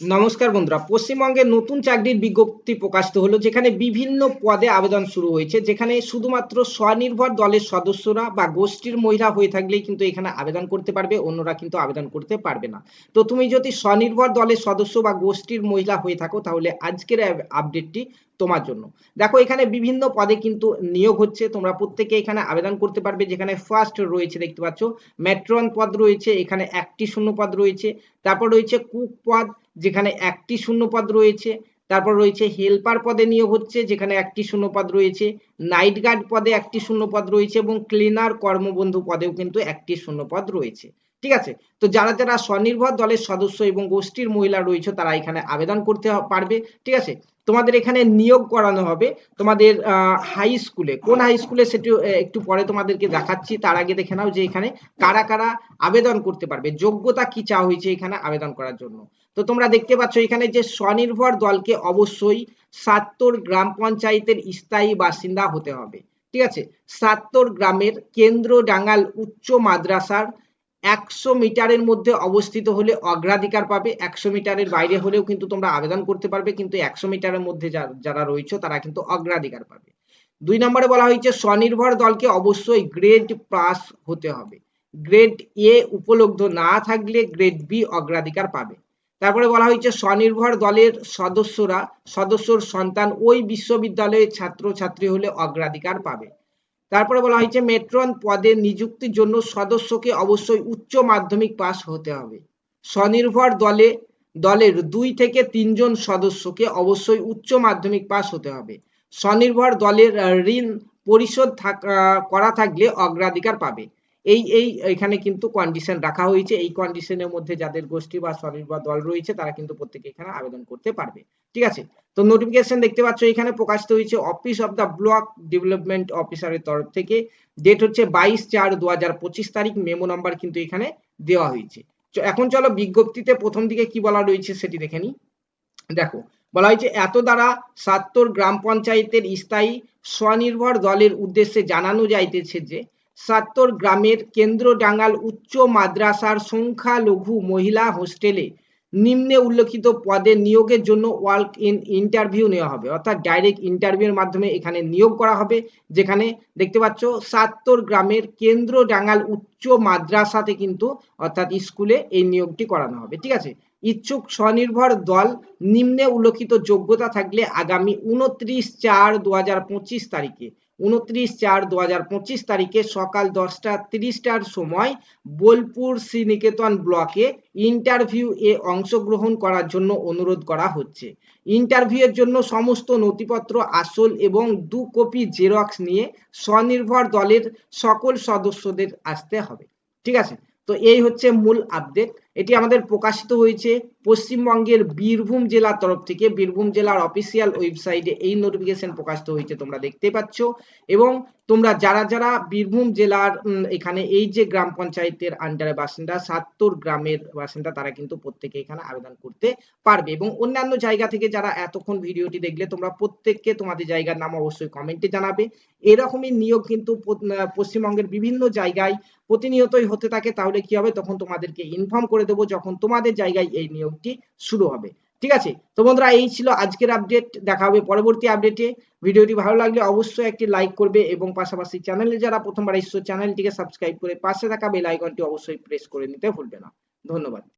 নমস্কার বন্ধুরা, পশ্চিমবঙ্গে নতুন চাকরির বিজ্ঞপ্তি প্রকাশিত হলো, যেখানে বিভিন্ন পদে আবেদন শুরু হয়েছে, যেখানে শুধুমাত্র স্বনির্ভর দলের সদস্যরা বা গোষ্ঠীর মহিলা হয়ে থাকলেই কিন্তু এখানে আবেদন করতে পারবে, অন্যরা কিন্তু আবেদন করতে পারবে না। তো তুমি যদি স্বনির্ভর দলের সদস্য বা গোষ্ঠীর মহিলা হয়ে থাকো, তাহলে আজকের আপডেটটি তোমার জন্য। দেখো, এখানে বিভিন্ন পদে কিন্তু নিয়োগ হচ্ছে। তোমরা প্রত্যেকে এখানে আবেদন করতে পারবে, যেখানে ফার্স্ট রয়েছে, দেখতে পাচ্ছ মেট্রন পদ রয়েছে, এখানে একটি শূন্য পদ রয়েছে। তারপর রয়েছে কুক পদ, যেখানে একটি শূন্য পদ রয়েছে। তারপর রয়েছে হেল্পার পদে নিয়োগ হচ্ছে, যেখানে একটি শূন্য পদ রয়েছে। নাইট গার্ড পদে একটি শূন্য পদ রয়েছে এবং ক্লিনার কর্মবন্ধু পদেও কিন্তু একটি শূন্য পদ রয়েছে। ঠিক আছে? তো যারা যারা স্বনির্ভর দলের সদস্য এবং গোষ্ঠীর মহিলা রয়েছে, তারা এখানে আবেদন করতে পারবে। ঠিক আছে? তোমাদের এখানে নিয়োগ করানো হবে তোমাদের হাই স্কুলে কোন হাই স্কুলে সেটি একটু পরে তোমাদেরকে দেখাচ্ছি। তার আগে দেখে নাও যে এখানে কারা কারা আবেদন করতে পারবে। যোগ্যতা কি চাওয়া হয়েছে এখানে আবেদন করার জন্য। তো তোমরা দেখতে পাচ্ছ এখানে যে স্বনির্ভর দলকে অবশ্যই সাত্তর গ্রাম পঞ্চায়েতের স্থায়ী বাসিন্দা হতে হবে। ঠিক আছে? সাত্তর গ্রামের কেন্দ্র ডাঙ্গাল উচ্চ মাদ্রাসার একশো মিটারের মধ্যে অবস্থিত হলে অগ্রাধিকার পাবে। একশো মিটারের বাইরে হলেও কিন্তু তোমরা আবেদন করতে পারবে, কিন্তু একশো মিটারের মধ্যে যারা রয়েছে তারা কিন্তু অগ্রাধিকার পাবে। দুই নম্বরে বলা হয়েছে, স্বনির্ভর দলকে অবশ্যই গ্রেড পাস হতে হবে। গ্রেড এ উপলব্ধ না থাকলে গ্রেড বি অগ্রাধিকার পাবে। তারপরে বলা হয়েছে, স্বনির্ভর দলের সদস্যরা, সদস্যর সন্তান ওই বিশ্ববিদ্যালয়ের ছাত্র ছাত্রী হলে অগ্রাধিকার পাবে। তারপরে বলা হয়েছে, মেট্রন পদে নিযুক্তির জন্য সদস্যকে অবশ্যই উচ্চ মাধ্যমিক পাস হতে হবে। স্বনির্ভর দলে, দলের দুই থেকে তিনজন সদস্যকে অবশ্যই উচ্চ মাধ্যমিক পাস হতে হবে। স্বনির্ভর দলের ঋণ পরিশোধ করা থাকলে অগ্রাধিকার পাবে। এই এই, এখানে কিন্তু কন্ডিশন রাখা হয়েছে। এই কন্ডিশনের মধ্যে যাদের গোষ্ঠী বা স্বনির্ভর দল রয়েছে, তারা কিন্তু প্রত্যেকে এখানে আবেদন করতে পারবে। ঠিক আছে? তো নোটিফিকেশন দেখতে পাচ্ছ, এখানে প্রকাশিত হয়েছে office of the block development অফিসারের তরফ থেকে। ডেট হচ্ছে বাইশ চার দু তারিখ। মেমো নাম্বার কিন্তু এখানে দেওয়া হয়েছে। এখন চলো বিজ্ঞপ্তিতে প্রথম দিকে কি বলা রয়েছে সেটি দেখে নি দেখো, বলা হয়েছে, এত দ্বারা সাত্তর গ্রাম পঞ্চায়েতের স্থায়ী স্বনির্ভর দলের উদ্দেশ্যে জানানো যাইতেছে যে সাত্তর গ্রামের কেন্দ্রডাঙ্গাল উচ্চ মাদ্রাসার সংখ্যালঘু মহিলা হোস্টেলে নিম্নে উল্লেখিত পদে নিয়োগের জন্য ওয়ার্ক ইন ইন্টারভিউ নেওয়া হবে, অর্থাৎ ডাইরেক্ট ইন্টারভিউর মাধ্যমে এখানে নিয়োগ করা হবে, যেখানে দেখতে পাচ্ছ সাত্তর গ্রামের কেন্দ্র ডাঙ্গাল উচ্চ মাদ্রাসাতে কিন্তু, অর্থাৎ স্কুলে এই নিয়োগটি করানো হবে, ঠিক আছে? ইচ্ছুক স্বনির্ভর দল নিম্নে উল্লেখিত যোগ্যতা থাকলে আগামী উনত্রিশ চার দু তারিখে উনত্রিশ চার দু তারিখে সকাল দশটা তিরিশটার সময় বোলপুর শ্রীনিকেতন ব্লকে ইন্টারভিউ এ অংশগ্রহণ করার জন্য অনুরোধ করা হচ্ছে। ইন্টারভিউয়ের জন্য সমস্ত নথিপত্র, আসল এবং দু কপি জেরক্স নিয়ে স্বনির্ভর দলের সকল সদস্যদের আসতে হবে। ঠিক আছে? তো এই হচ্ছে মূল আপডেট এটি আমাদের প্রকাশিত হয়েছে পশ্চিমবঙ্গের বীরভূম জেলার তরফ থেকে। বীরভূম জেলার অফিসিয়াল ওয়েবসাইটে এই নোটিফিকেশন প্রকাশিত হয়েছে, তোমরা দেখতে পাচ্ছ। এবং তোমরা যারা যারা বীরভূম জেলার এখানে এই যে গ্রাম পঞ্চায়েতের আন্ডারে বাসিন্দা, সাত্তর গ্রামের বাসিন্দা, তারা কিন্তু প্রত্যেকে এখানে আবেদন করতে পারবে। এবং অন্যান্য জায়গা থেকে যারা এতক্ষণ ভিডিওটি দেখলে, তোমরা প্রত্যেককে তোমাদের জায়গার নাম অবশ্যই কমেন্টে জানাবে। এরকমই নিয়োগ কিন্তু পশ্চিমবঙ্গের বিভিন্ন জায়গায় প্রতিনিয়তই হতে থাকে। তাহলে কি হবে? তখন তোমাদেরকে ইনফর্ম করে দেবো যখন তোমাদের জায়গায় এই নিয়োগটি শুরু হবে। ঠিক আছে? তো বন্ধুরা, এই ছিল আজকের আপডেট দেখা হবে পরবর্তী আপডেটে ভিডিওটি ভালো লাগলে অবশ্যই একটি লাইক করবে এবং পাশাপাশি চ্যানেলে যারা প্রথমবার এসছো চ্যানেলটিকে সাবস্ক্রাইব করে পাশে থাকা বেল আইকনটি অবশ্যই প্রেস করে নিতে ভুলবে না। ধন্যবাদ।